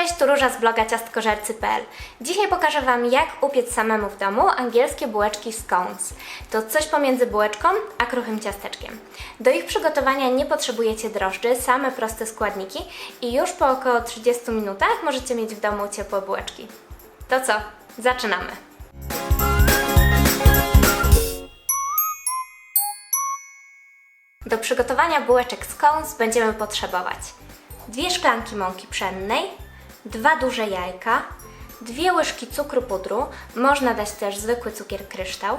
Cześć, tu Róża z bloga ciastkożercy.pl. Dzisiaj pokażę Wam, jak upiec samemu w domu angielskie bułeczki scones. To coś pomiędzy bułeczką a kruchym ciasteczkiem. Do ich przygotowania nie potrzebujecie drożdży, same proste składniki i już po około 30 minutach możecie mieć w domu ciepłe bułeczki. To co? Zaczynamy! Do przygotowania bułeczek scones będziemy potrzebować dwie szklanki mąki pszennej, dwa duże jajka, dwie łyżki cukru pudru, można dać też zwykły cukier kryształ,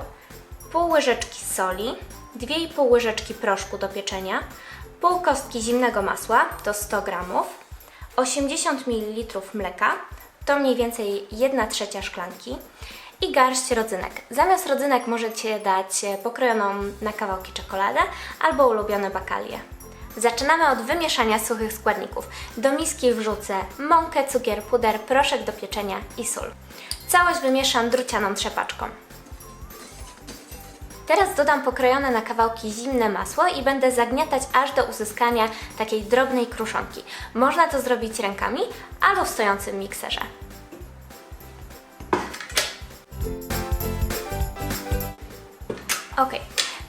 pół łyżeczki soli, 2,5 łyżeczki proszku do pieczenia, pół kostki zimnego masła, to 100 g, 80 ml mleka, to mniej więcej 1 trzecia szklanki i garść rodzynek. Zamiast rodzynek możecie dać pokrojoną na kawałki czekoladę albo ulubione bakalie. Zaczynamy od wymieszania suchych składników. Do miski wrzucę mąkę, cukier, puder, proszek do pieczenia i sól. Całość wymieszam drucianą trzepaczką. Teraz dodam pokrojone na kawałki zimne masło i będę zagniatać aż do uzyskania takiej drobnej kruszonki. Można to zrobić rękami albo w stojącym mikserze. Ok,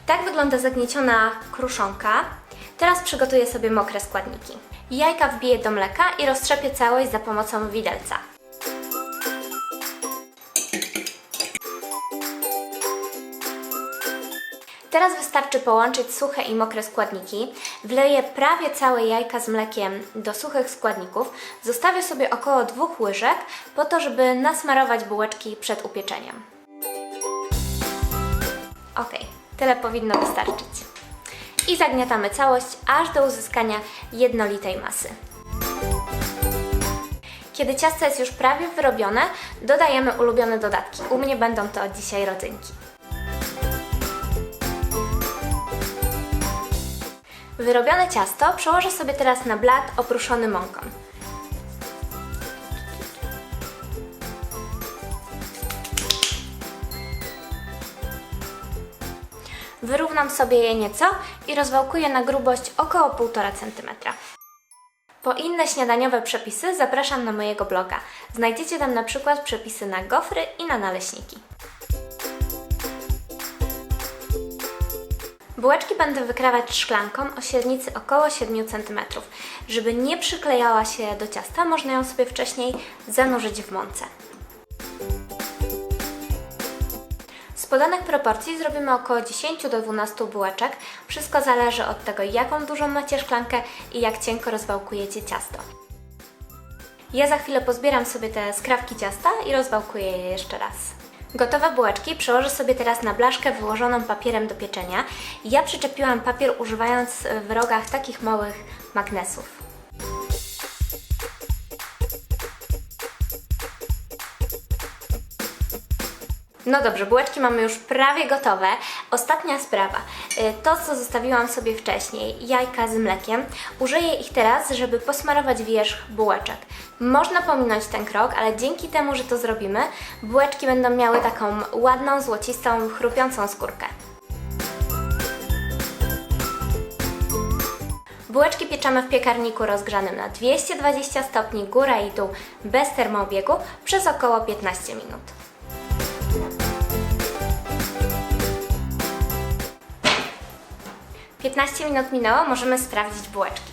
tak wygląda zagnieciona kruszonka. Teraz przygotuję sobie mokre składniki. Jajka wbiję do mleka i roztrzepię całość za pomocą widelca. Teraz wystarczy połączyć suche i mokre składniki. Wleję prawie całe jajka z mlekiem do suchych składników. Zostawię sobie około dwóch łyżek po to, żeby nasmarować bułeczki przed upieczeniem. Ok, tyle powinno wystarczyć. I zagniatamy całość aż do uzyskania jednolitej masy. Kiedy ciasto jest już prawie wyrobione, dodajemy ulubione dodatki. U mnie będą to dzisiaj rodzynki. Wyrobione ciasto przełożę sobie teraz na blat oprószony mąką. Wyrównam sobie je nieco i rozwałkuję na grubość około 1,5 cm. Po inne śniadaniowe przepisy zapraszam na mojego bloga. Znajdziecie tam na przykład przepisy na gofry i na naleśniki. Bułeczki będę wykrawać szklanką o średnicy około 7 cm. Żeby nie przyklejała się do ciasta, można ją sobie wcześniej zanurzyć w mące. Podanych proporcji zrobimy około 10 do 12 bułeczek. Wszystko zależy od tego, jaką dużą macie szklankę i jak cienko rozwałkujecie ciasto. Ja za chwilę pozbieram sobie te skrawki ciasta i rozwałkuję je jeszcze raz. Gotowe bułeczki przełożę sobie teraz na blaszkę wyłożoną papierem do pieczenia. Ja przyczepiłam papier używając w rogach takich małych magnesów. No dobrze, bułeczki mamy już prawie gotowe. Ostatnia sprawa. Y, To, co zostawiłam sobie wcześniej, jajka z mlekiem, użyję ich teraz, żeby posmarować wierzch bułeczek. Można pominąć ten krok, ale dzięki temu, że to zrobimy, bułeczki będą miały taką ładną, złocistą, chrupiącą skórkę. Bułeczki pieczemy w piekarniku rozgrzanym na 220 stopni góra i dół bez termoobiegu przez około 15 minut. Piętnaście minut minęło, możemy sprawdzić bułeczki.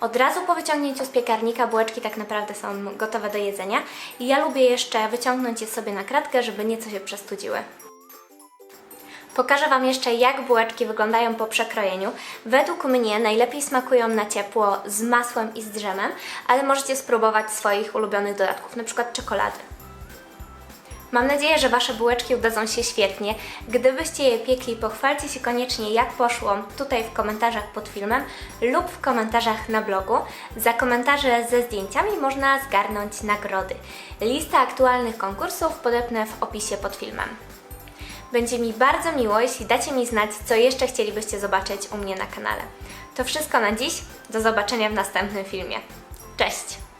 Od razu po wyciągnięciu z piekarnika bułeczki tak naprawdę są gotowe do jedzenia i ja lubię jeszcze wyciągnąć je sobie na kratkę, żeby nieco się przestudziły. Pokażę Wam jeszcze, jak bułeczki wyglądają po przekrojeniu. Według mnie najlepiej smakują na ciepło z masłem i z drzemem, ale możecie spróbować swoich ulubionych dodatków, np. czekolady. Mam nadzieję, że Wasze bułeczki udadzą się świetnie. Gdybyście je piekli, pochwalcie się koniecznie jak poszło tutaj w komentarzach pod filmem lub w komentarzach na blogu. Za komentarze ze zdjęciami można zgarnąć nagrody. Lista aktualnych konkursów podepnę w opisie pod filmem. Będzie mi bardzo miło, jeśli dacie mi znać, co jeszcze chcielibyście zobaczyć u mnie na kanale. To wszystko na dziś. Do zobaczenia w następnym filmie. Cześć!